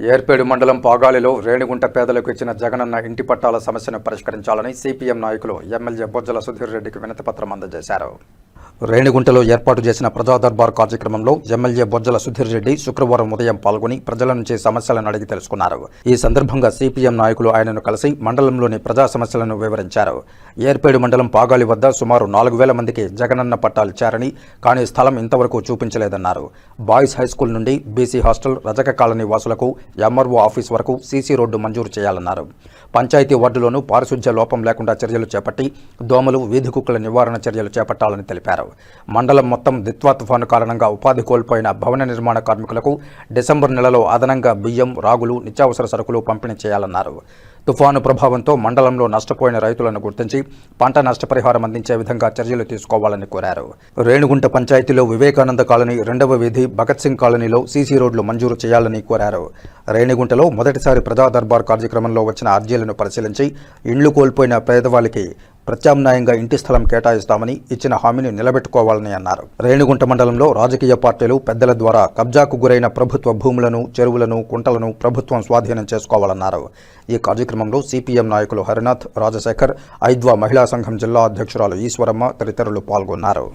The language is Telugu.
ఏర్పేడు మండలం పాగాలిలో రేణిగుంట పేదలకు ఇచ్చిన జగనన్న ఇంటి పట్టాల సమస్యను పరిష్కరించాలని సిపిఎం నాయకులు ఎమ్మెల్యే బొజ్జల సుధీర్ రెడ్డికి వినతిపత్రం అందజేశారు. రేణిగుంటలో ఏర్పాటు చేసిన ప్రజా దర్బార్ కార్యక్రమంలో ఎమ్మెల్యే బొజ్జల సుధీర్ రెడ్డి శుక్రవారం ఉదయం పాల్గొని ప్రజల నుంచి సమస్యలను అడిగి తెలుసుకున్నారు. ఈ సందర్భంగా సిపిఎం నాయకులు ఆయనను కలిసి మండలంలోని ప్రజా సమస్యలను వివరించారు. ఏర్పేడు మండలం పాగాలి వద్ద సుమారు నాలుగు వేల మందికి జగనన్న పట్టాలు ఇచ్చారని కానీ స్థలం ఇంతవరకు చూపించలేదన్నారు. బాయ్స్ హైస్కూల్ నుండి బీసీ హాస్టల్ రజక కాలనీ వాసులకు ఎంఆర్ఓ ఆఫీస్ వరకు సీసీ రోడ్డు మంజూరు చేయాలన్నారు. పంచాయతీ వార్డులోనూ పారిశుధ్య లోపం లేకుండా చర్యలు చేపట్టి దోమలు వీధి కుక్కల నివారణ చర్యలు చేపట్టాలని తెలిపారు. మండలం మొత్తం దిత్వా తుఫాను కారణంగా ఉపాధి కోల్పోయిన భవన నిర్మాణ కార్మికులకు డిసెంబర్ నెలలో అదనంగా బియ్యం రాగులు నిత్యావసర సరుకులు పంపిణీ చేయాలన్నారు. తుఫాను ప్రభావంతో మండలంలో నష్టపోయిన రైతులను గుర్తించి పంట నష్టపరిహారం అందించే విధంగా చర్యలు తీసుకోవాలని కోరారు. రేణుగుంట పంచాయతీలో వివేకానంద కాలనీ రెండవ వీధి భగత్ సింగ్ కాలనీలో సీసీ రోడ్లు మంజూరు చేయాలని కోరారు. రేణిగుంటలో మొదటిసారి ప్రజా దర్బార్ కార్యక్రమంలో వచ్చిన అర్జీలను పరిశీలించి ఇండ్లు కోల్పోయిన పేదవాళ్ళకి ప్రత్యామ్నాయంగా ఇంటి స్థలం కేటాయిస్తామని ఇచ్చిన హామీని నిలబెట్టుకోవాలని అన్నారు. రేణిగుంట మండలంలో రాజకీయ పార్టీలు పెద్దల ద్వారా కబ్జాకు గురైన ప్రభుత్వ భూములను చెరువులను కుంటలను ప్రభుత్వం స్వాధీనం చేసుకోవాలన్నారు. ఈ కార్యక్రమంలో సిపిఎం నాయకులు హరినాథ్ రాజశేఖర్ ఐద్వా మహిళా సంఘం జిల్లా అధ్యక్షురాలు ఈశ్వరమ్మ తదితరులు పాల్గొన్నారు.